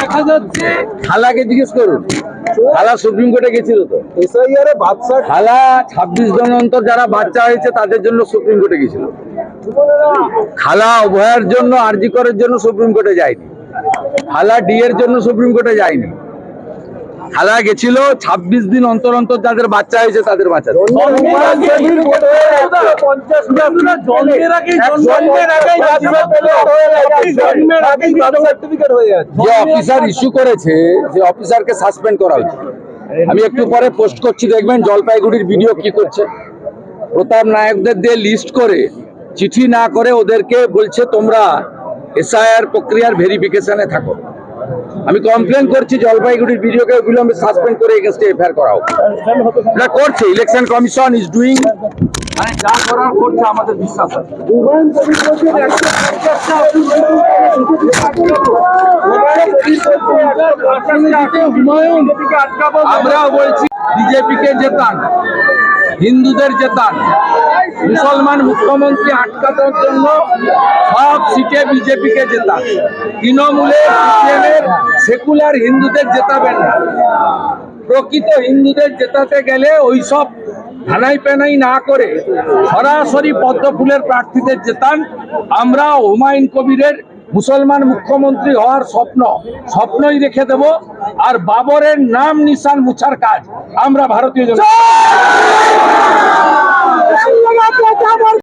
দেখা যাচ্ছে। খালাকে জিজ্ঞেস করুন। খালা সুপ্রিম কোর্টে গেছিল তো? খালা ছাব্বিশ জন অন্তর যারা বাচ্চা হয়েছে তাদের জন্য সুপ্রিম কোর্টে গেছিল। খালা উভয়ের জন্য আরজি করার জন্য সুপ্রিম কোর্টে যায়নি। খালা ডি এর জন্য সুপ্রিম কোর্টে যায়নি। খালা গেছিল, ছাব্বিশ দিন অন্তর অন্তর যাদের বাচ্চা হয়েছে তাদের বাচ্চা যে অফিসার ইস্যু করেছে, যে অফিসারকে সাসপেন্ড করা উচিত আমি একটু পরে পোস্ট করছি, দেখবেন জলপাইগুড়ির ভিডিও কি করছে। প্রতাপ নায়কদের দিয়ে লিস্ট করে, চিঠি না করে ওদেরকে বলছে তোমরা এসআইআর প্রক্রিয়ার ভেরিফিকেশনে থাকো। আমি কমপ্লেন করছি জলপাইগুড়ির ভিডিওকে বিলম্বে সাসপেন্ড করে এগেনস্টে এফআইআর করাও। এটা করছে ইলেকশন কমিশন ইজ ডুইং মানে যা করার করছে আমাদের বিশ্বাস আছে। আমরাও বলছি বিজেপিকে জেতান। হিন্দুদের জেতান। মুসলমান মুখ্যমন্ত্রী আটকানোর জন্য সব সিটে বিজেপিকে জেতান। তৃণমূলে, সিপিএমের সেকুলার হিন্দুদের জেতাবেন না। প্রকৃত হিন্দুদের জেতাতে গেলে ওইসব ধানাই পেনাই না করে সরাসরি পদ্ম ফুলের প্রার্থীদের জেতান। আমরা হুমায়ুন কবিরের মুসলমান মুখ্যমন্ত্রী হওয়ার স্বপ্ন, স্বপ্নই রেখে দেব। আর বাবরের নাম নিশান মুছার কাজ আমরা ভারতীয় জনতা